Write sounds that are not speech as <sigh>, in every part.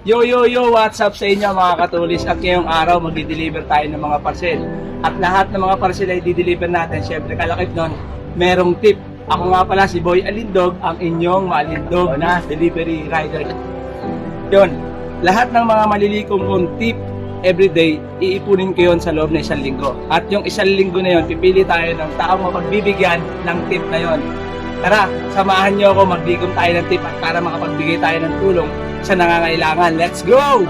Yo, yo, yo, what's up sa inyo mga katulis? At ngayong araw, magdi-deliver tayo ng mga parcel. At lahat ng mga parcel ay di-deliver natin. Siyempre, kalakip nun, merong tip. Ako nga pala si Boy Alindog, ang inyong maalindog na delivery rider. Yun, lahat ng mga malilikom kong tip everyday, iipunin ko yun sa loob ng isang linggo. At yung isang linggo na yun, pipili tayo ng taong mapagbibigyan ng tip na yun. Tara, samahan niyo ako, magdigom tayo ng tip at para makapagbigay tayo ng tulong sa nangangailangan. Let's go!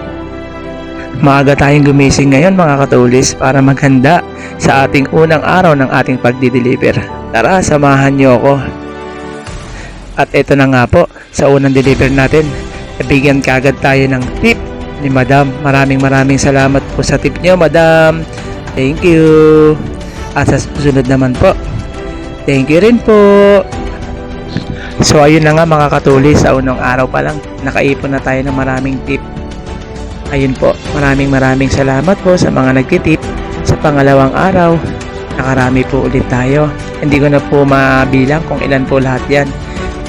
Maaga tayong gumising ngayon mga katulis para maghanda sa ating unang araw ng ating pagdi-deliver. Tara, samahan niyo ako. At ito na nga po, sa unang deliver natin, nabigyan kagad tayo ng tip ni Madam. Maraming maraming salamat po sa tip niyo, Madam. Thank you. At sa susunod naman po, thank you rin po. So ayun na nga mga katulis, sa unang araw pa lang, nakaipon na tayo ng maraming tip. Ayun po, maraming maraming salamat po sa mga nagtitip. Sa pangalawang araw, nakarami po ulit tayo. Hindi ko na po mabilang kung ilan po lahat yan.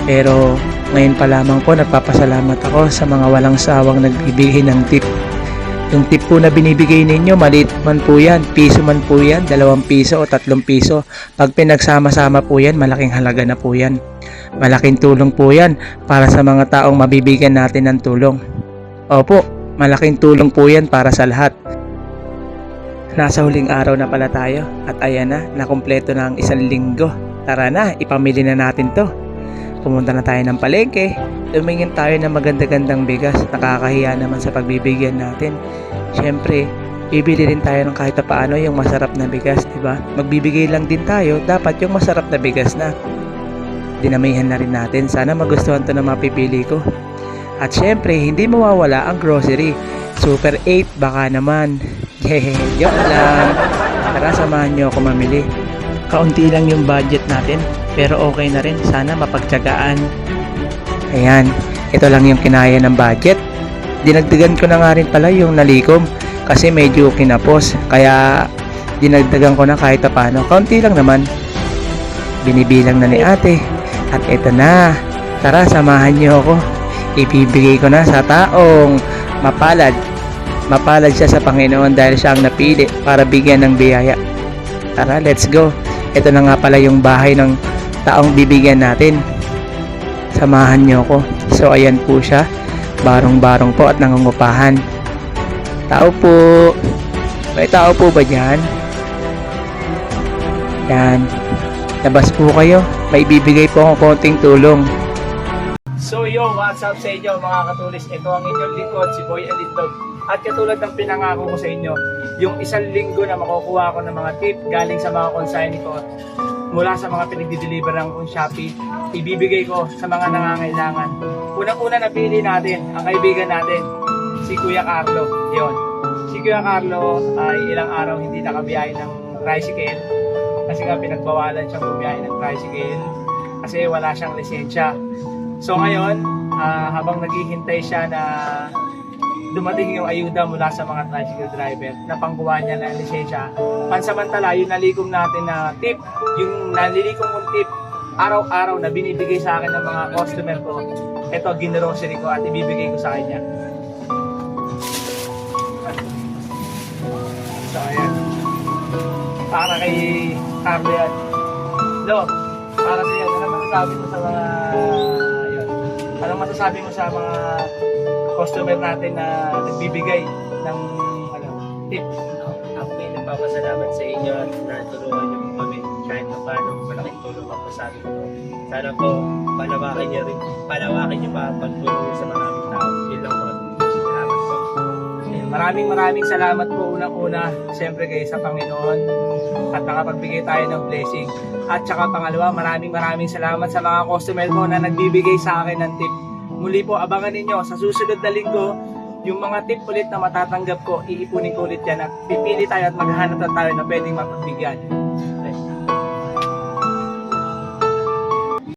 Pero ngayon pa lamang po nagpapasalamat ako sa mga walang sawang nagbibigay ng tip. Yung tip po na binibigay ninyo, maliit man po yan, piso man po yan, dalawang piso o tatlong piso. Pag pinagsama-sama po yan, malaking halaga na po yan. Malaking tulong po yan para sa mga taong mabibigyan natin ng tulong. Opo, malaking tulong po yan para sa lahat. Nasa huling araw na pala tayo at ayan na, nakumpleto na ang isang linggo. Tara na, ipamili na natin to. Pumunta na tayo ng palengke, tumingin tayo ng maganda-gandang bigas, nakakahiya naman sa pagbibigyan natin. Siyempre, bibili rin tayo ng kahit pa paano yung masarap na bigas, di ba? Magbibigay lang din tayo, dapat yung masarap na bigas na. Dinamihan na rin natin, sana magustuhan to na mapipili ko. At syempre, hindi mawawala ang grocery. Super 8 baka naman. <laughs> Hehe, joke lang. Tara, samahan nyo ako mamili. Kaunti lang yung budget natin, pero okay na rin. Sana mapagtyagaan. Ayan, ito lang yung kinaya ng budget. Dinagdagan ko na nga rin pala yung nalikom kasi medyo kinapos. Kaya dinagdagan ko na kahit pa paano. Kaunti lang naman. Binibilang na ni ate. At ito na. Tara, samahan niyo ako. Ibibigay ko na sa taong mapalad. Mapalad siya sa Panginoon dahil siya ang napili para bigyan ng biyaya. Tara, let's go. Ito na nga pala yung bahay ng taong bibigyan natin. Samahan niyo ako. So, ayan po siya. Barong-barong po at nangungupahan. Tao po. May tao po ba dyan? Yan. Labas po kayo. May bibigay po akong konting tulong. So yo, what's up sa inyo mga katulis? Ito ang inyong lingkod, si Boy Alindog. At katulad ng pinangako ko sa inyo, yung isang linggo na makukuha ko ng mga tip galing sa mga consignee ko mula sa mga pinagdi-deliver ng Shopee, ibibigay ko sa mga nangangailangan. Unang-una napili natin, ang kaibigan natin, si Kuya Carlo. Yon. Si Kuya Carlo ay ilang araw hindi nakabiyahe ng tricycle kasi nga pinagbawalan siyang bumiyahe ng tricycle kasi wala siyang lisensya. So ngayon, ah, habang naghihintay siya na dumating yung ayuda mula sa mga tricycle driver na panggawa niya ng lisensya, pansamantala yung nalikom natin na tip, yung nalilikom kong tip, araw-araw na binibigay sa akin ng mga customer ko, ito ginerosery ko at ibibigay ko sa kanya. So ayan. Para kay Carlo yan. Lo, para sa yan, ano masasabi mo sa mga yun? Anong masasabi mo sa mga customer natin na nagbibigay ng ano, tip? Ako may nagpapasalamat sa inyo at natulungan niyo po kami kahit na paano malaking tulong ako sa amin to. Sana po palawakin niyo rin, palawakin niyo pa pagtulong sa maraming tao. Yun lang po. Salamat po. Ayun, Maraming maraming salamat po unang-una siyempre kayo sa Panginoon at nakapagbigay tayo ng blessing. At saka pangalawa, maraming maraming salamat sa mga customer ko na nagbibigay sa akin ng tip. Muli po, abangan ninyo sa susunod na linggo, yung mga tip ulit na matatanggap ko, iipunin ko ulit yan at pipili tayo at maghanap na tayo na pwedeng mapagbigyan.